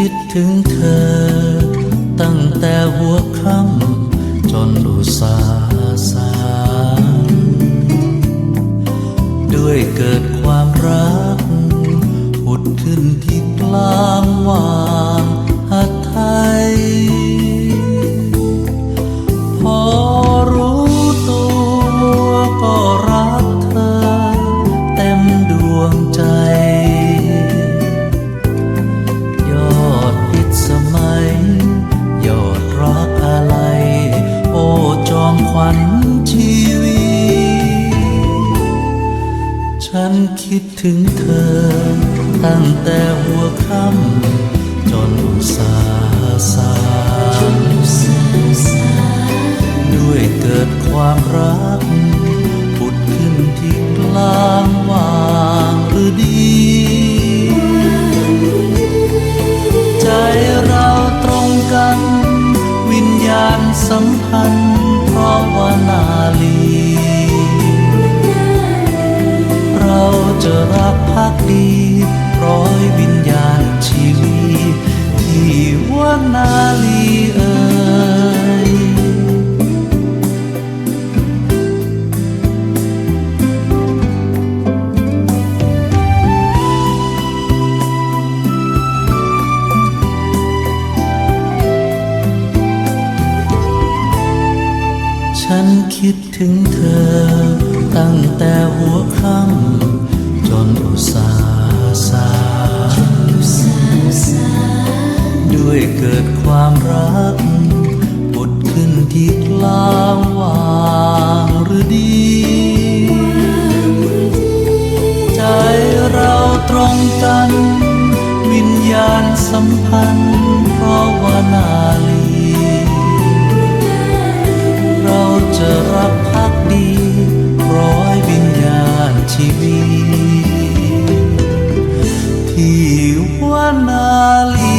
คิดถึงเธอ ตั้งแต่หัวค่ำจนอุสาสางด้วยเกิดความรัก ผุดขึ้นที่กลางวา คิดถึงเธอ ตั้งแต่หัวค่ำ รักภักดีร้อยวิญญาณชีวิตที่ว่านาลีเอ่ยฉันคิดถึงเธอตั้งแต่หัวค่ำ นอุตสาสาด้วยเกิดความรักปุดขึ้นที่กลางวางหรือดี ใจเราตรงกัน วิญญาณสัมพันธ์พรา ที่ว่านาลี